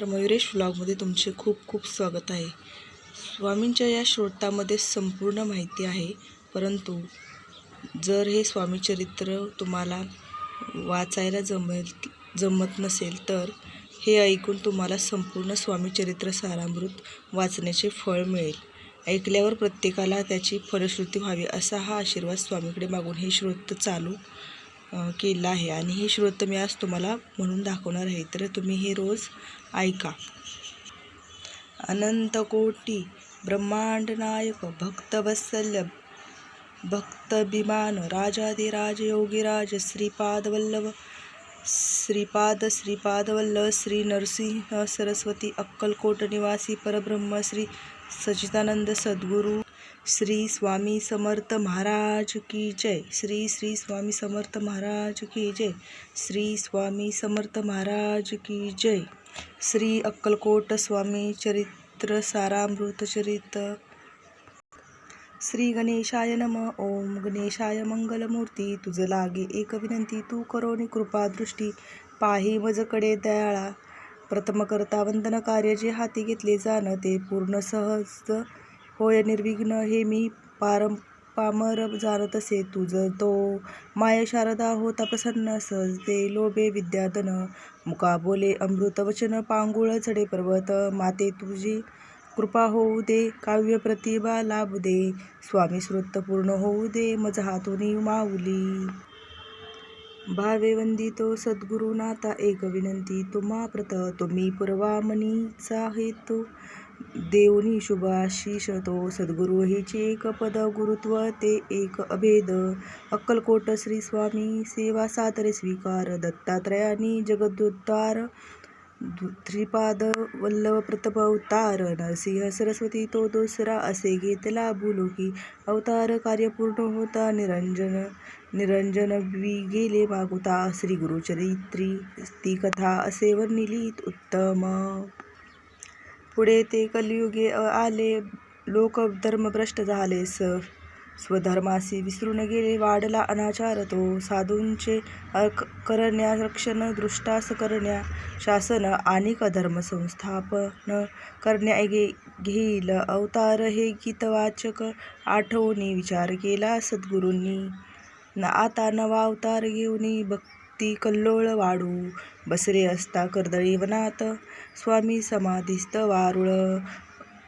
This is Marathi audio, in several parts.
नमस्कार मयुरेश व्लॉगमध्ये तुमचे खूप खूप स्वागत आहे. स्वामींच्या या श्रोतामध्ये संपूर्ण माहिती आहे परंतु जर हे स्वामी चरित्र तुम्हाला वाचायला जमेल जमत नसेल तर हे ऐकून तुम्हाला संपूर्ण स्वामी चरित्र सारामृत वाचण्याचे फळ मिळेल. ऐकल्यावर प्रत्येकाला त्याची फलश्रुती व्हावी असा हा आशीर्वाद स्वामीकडे मागून हे श्रोत चालू केलं आहे. आणि हे श्रोत मी आज तुम्हाला म्हणून दाखवणार आहे. तर तुम्ही हे रोज ऐका. अनंत कोटी ब्रह्मांड नायक भक्तवत्सल्य भक्तभिमान राजाधिराज योगीराज श्रीपाद वल्लभ श्रीपाद श्रीपादवल्लभ श्री नरसिंह सरस्वती अक्कलकोट निवासी परब्रह्म श्री सच्चिदानंद सद्गुरू श्री स्वामी समर्थ महाराज की जय श्री श्री स्वामी समर्थ महाराज की जय श्री स्वामी समर्थ महाराज की जय श्री अक्कलकोट स्वामी चरित्र सारामृत चरित्र श्री गणेशाय नम. ओम गणेशाय मंगलमूर्ती. तुझं लागे एक विनंती तू करोनी कृपा दृष्टी. पाही मजकडे दयाळा. प्रथम करता वंदन कार्य जे हाती घेतले जाणं ते पूर्ण सहज होय निर्विघ्न. हे मी पारं पामर जाणत असे. तुझं तो माय शारदा होता प्रसन्न. सहज ते लोभे विद्याधन. मुका बोले अमृत वचन पांगुळ चढे पर्वत. माते तुझी कृपा होऊ दे काव्य प्रतिभा लाभू दे. स्वामी श्रुत पूर्ण होऊ दे मज हातून माऊली. भावे वंदितो सद्गुरुनाथा एक विनंती तुम्हा प्रत तुम्ही पुरवामणीचा हेतू. देवनी शुभ तो सद्गुरु हेचे एक पद गुरुत्व ते एक अभेद. अक्कलकोट श्री स्वामी सेवा सादरे स्वीकार दत्तात्रयानी जगदुद्धार श्रीपाद वल्लभ प्रथम अवतार नरसिंह सरस्वती तो दुसरा असे घेतला बुलोकी अवतार कार्य पूर्ण होता निरंजन निरंजन वि गेले मागुता श्री गुरुचरित्री ती कथा असे वर्णिली उत्तम. पुढे ते कलियुगे आले लोक धर्मभ्रष्ट झाले स स्वधर्मासी विसरून गेले वाढला अनाचार तो साधूंचे अर्क करण्या रक्षण दृष्टास करण्या शासन आणि धर्म संस्थापन करण्या गे घेईल. अवतार हे गीतवाचक आठवणी. विचार केला सद्गुरूंनी. न आता नवा अवतार घेऊन भक्ती कल्लोळ वाढू. बसरे असता कर्दळी वनात. स्वामी समाधीस्त वारुळ.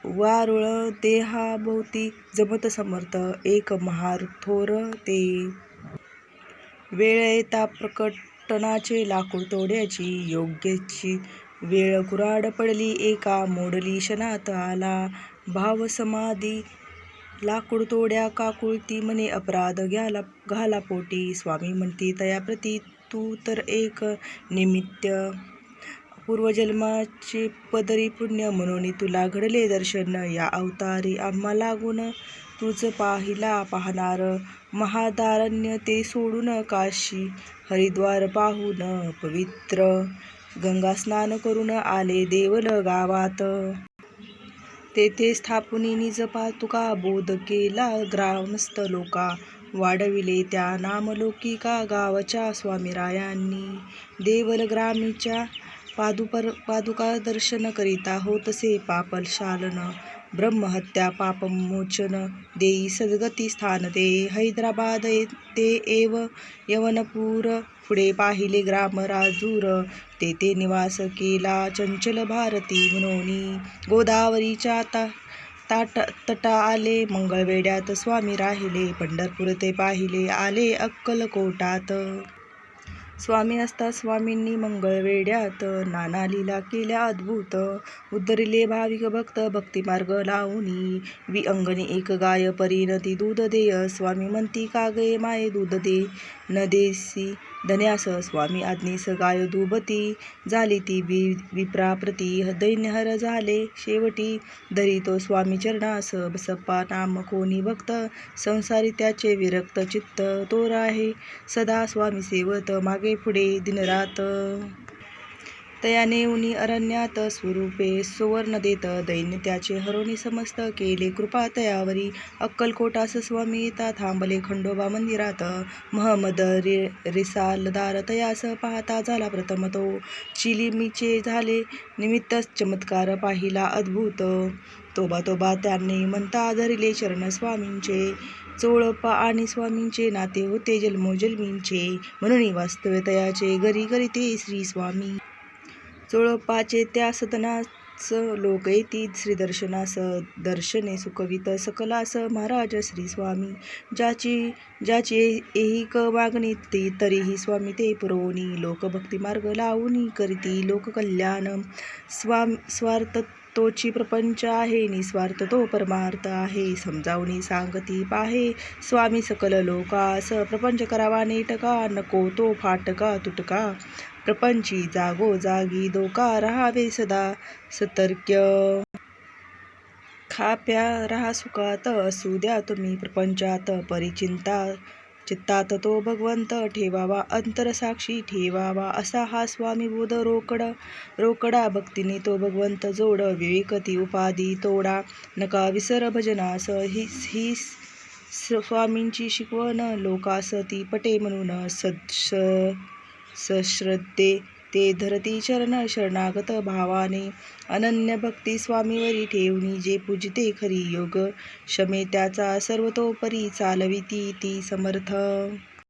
वारुळ देहाभोवती जमत समर्थ एक महार थोर ते. वेळ येता प्रकटनाचे लाकूड तोड्याची योग्यची वेळ कुराड पडली एका मोडली क्षणात आला. भाव समाधी लाकूड तोड्या काकुळती म्हणे अपराध घ्याला घाला पोटी. स्वामी म्हणती तयाप्रती तू तर एक निमित्त पूर्वजन्माचे पदरी पुण्य म्हणून तुला घडले दर्शन या अवतारी आम्हा लागून तुझं पाहिला पाहणार महादारण्य ते सोडून काशी. हरिद्वार पाहून पवित्र. गंगा स्नान करून आले देवल गावात. तेथे स्थापनी निज पातुका बोध केला ग्रामस्थ लोका. वाढविले त्या नामलोकिका गावच्या स्वामीरायांनी. देवल ग्रामीच्या पादुपर पादुका दर्शन करिता होतसे पापशालन ब्रह्महत्या पापमोचन देई सद्गती स्थान ते हैदराबाद ते एव यवनपूर पुढे पाहिले ग्राम राजूर. तेथे निवास केला चंचल भारती म्हणून. गोदावरीच्या ता ताट तटा आले मंगळवेड्यात स्वामी राहिले पंढरपूर ते पाहिले आले अक्कलकोटात. स्वामी असता स्वामींनी मंगळवेड्यात नाना लीला केल्या अद्भुत. उद्धरिले भाविक भक्त भक्तिमार्ग लावणी विअंगणी एक गाय परिणती दूध देय स्वामी म्हणती का गे माये दूध दे? न देसी धन्यास स्वामी आज्ञेस गाय दुबती झाली ती वि विप्राप्रती दैन्यहर झाले शेवटी. दरी तो स्वामी चरणास. बसप्पा नाम कोणी भक्त? संसारी त्याचे विरक्त चित्त. तो आहे सदा स्वामी सेवत. मागे पुढे दिनरात. तयाने उनी अरण्यात स्वरूपे सुवर्ण देत दैन्य त्याचे हरोनी समस्त केले. कृपा तयावरी अक्कलकोटास स्वामी ता थांबले खंडोबा मंदिरात. महमद रि रिसालदार तयास पाहता झाला प्रथम तो. चिलिमीचे झाले निमित्त चमत्कार पाहिला अद्भुत. तोबा तोबा त्यांनी म्हणता धरिले चरण स्वामींचे चोळप्पा आणि स्वामींचे नाते होते जन्मोजन्मींचे म्हणून वास्तवतयाचे घरी घरी ते श्री स्वामी. चोळप्पाचे त्या स लोक येती श्रीदर्शनास दर्शने सुखवित सकलास महाराज श्री स्वामी। ज्याची ज्याची ऐहिक मागणी ती तरीही स्वामी ते पुरवणी। लोकभक्ती मार्ग लावणी करीती लोककल्याण। स्वाम स्वार्थ तोची प्रपंच आहे निस्वार्थ तो परमार्थ आहे। समजावणी सांगती पाहे स्वामी सकल लोकास प्रपंच करावा नेटका। नको तो फाटका तुटका। प्रपंची जागो जागी धोका राहावे सदा सतर्क्य खाप्या राहा सुखात असू द्या तुम्ही प्रपंचात परिचिंता चित्तात तो भगवंत ठेवावा अंतरसाक्षी ठेवावा असा हा स्वामी बोध रोकड. रोकडा भक्तीने तो भगवंत जोड विवेकती उपाधी तोडा. नका विसर भजनास ही ही स्वामींची शिकवण लोकास ती पटे म्हणून सदस सश्रद्धे ते धरती चरण शरणागत भावाने. अनन्य भक्ती स्वामीवरी ठेवणी जे पूजिते खरी योग. क्षमे त्याचा सर्वतोपरी चालविती ती समर्थ.